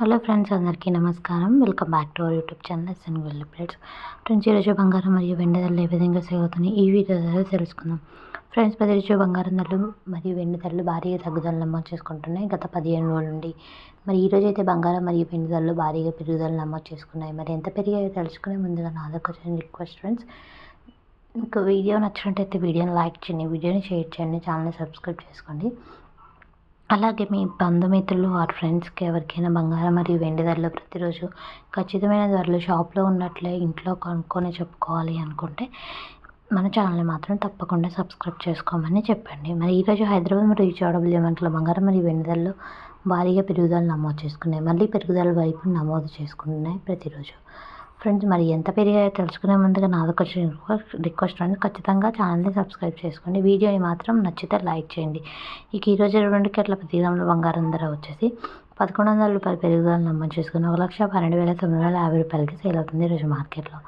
Hello friends అందరికీ నమస్కారం. Welcome back to our YouTube channel SN well plates friends ఈరోజు బంగారం మరియు వెండి ధరలు ఏ విధంగా సేవ్ అవుతున్నాయి ఈ వీడియో ద్వారా తెలుసుకుందాం. ఫ్రెండ్స్ ప్రతిరోజు బంగారం ధరలు మరియు వెండి ధరలు భారీగా తగ్గుదల నమోదు చేసుకుంటున్నాయి. గత పదిహేను రోజుల నుండి మరి ఈరోజు అయితే బంగారం మరియు వెండి ధరలు భారీగా పెరుగుదల నమోదు చేసుకున్నాయి. మరి ఎంత పెరిగాయో తెలుసుకునే ముందుగా నాదొక రిక్వెస్ట్ ఫ్రెండ్స్ మీకు వీడియో నచ్చినట్టయితే వీడియోని లైక్ చేయండి వీడియోని షేర్ చేయండి ఛానల్ని సబ్స్క్రైబ్ చేసుకోండి. అలాగే మీ బంధుమిత్రులు ఆర్ ఫ్రెండ్స్కి ఎవరికైనా బంగారం మరియు వెండి ధరలు ప్రతిరోజు ఖచ్చితమైన ధరలు షాప్లో ఉన్నట్లే ఇంట్లో కొనుక్కొని చెప్పుకోవాలి అనుకుంటే మన ఛానల్ని మాత్రం తప్పకుండా సబ్స్క్రైబ్ చేసుకోమని చెప్పండి. మరి ఈరోజు హైదరాబాద్ మరియు విజయవాడ బిలియమంటల బంగారం మరియు వెండి ధరలు భారీగా పెరుగుదల నమోదు చేసుకున్నాయి. మళ్ళీ పెరుగుదల వైపు నమోదు చేసుకుంటున్నాయి ప్రతిరోజు. ఫ్రెండ్స్ మరి ఎంత పెరిగాయో తెలుసుకునే ముందుగా నాదొక రిక్వెస్ట్ అండి. ఖచ్చితంగా ఛానల్ని సబ్స్క్రైబ్ చేసుకోండి. వీడియోని మాత్రం నచ్చితే లైక్ చేయండి. ఇక ఈరోజు రెండు కేట్ల పది గ్రాముల బంగారం ధర వచ్చేసి పదకొండు వందల రూపాయలు పెరుగుదల నమోదు చేసుకుని ఒక లక్ష పన్నెండు వేల తొమ్మిది వందల యాభై రూపాయలకి సేల్ అవుతుంది ఈరోజు మార్కెట్లో.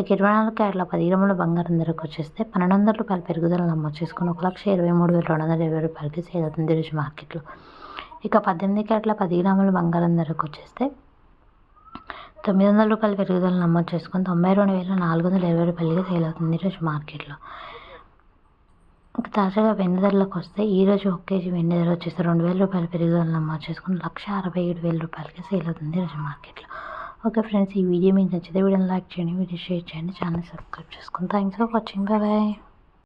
ఇక ఇరవై నాలుగు క్యారెట్ల పది గ్రాముల బంగారం ధరకు వచ్చేస్తే పన్నెండు వందల రూపాయల పెరుగుదల నమోదు చేసుకుని ఒక లక్ష ఇరవై మూడు వేల రెండు వందల ఇరవై రూపాయలకి సేల్ అవుతుంది ఈరోజు మార్కెట్లో. ఇక పద్దెనిమిది క్యారెట్ల పది గ్రాముల బంగారం ధరకు వచ్చేస్తే తొమ్మిది వందల రూపాయల పెరుగుదల నమోదు చేసుకుని తొంభై రెండు వేల నాలుగు వందల ఇరవై రూపాయలకి సేల్ అవుతుంది ఈరోజు మార్కెట్లో. ఇంకా తాజాగా వెండి ధరలకు వస్తే ఈరోజు ఒక కేజీ వెండి ధర వచ్చేసి రెండు వేల రూపాయల పెరుగుదల నమోదు చేసుకుని లక్ష అరవై ఏడు వేల రూపాయలకి సేల్ అవుతుంది ఈరోజు మార్కెట్లో. ఓకే ఫ్రెండ్స్ ఈ వీడియో మీకు నచ్చితే వీడియోని లైక్ చేయండి వీడియో షేర్ చేయండి ఛానల్ సబ్స్క్రైబ్ చేసుకుని. Thanks for watching. Bye bye.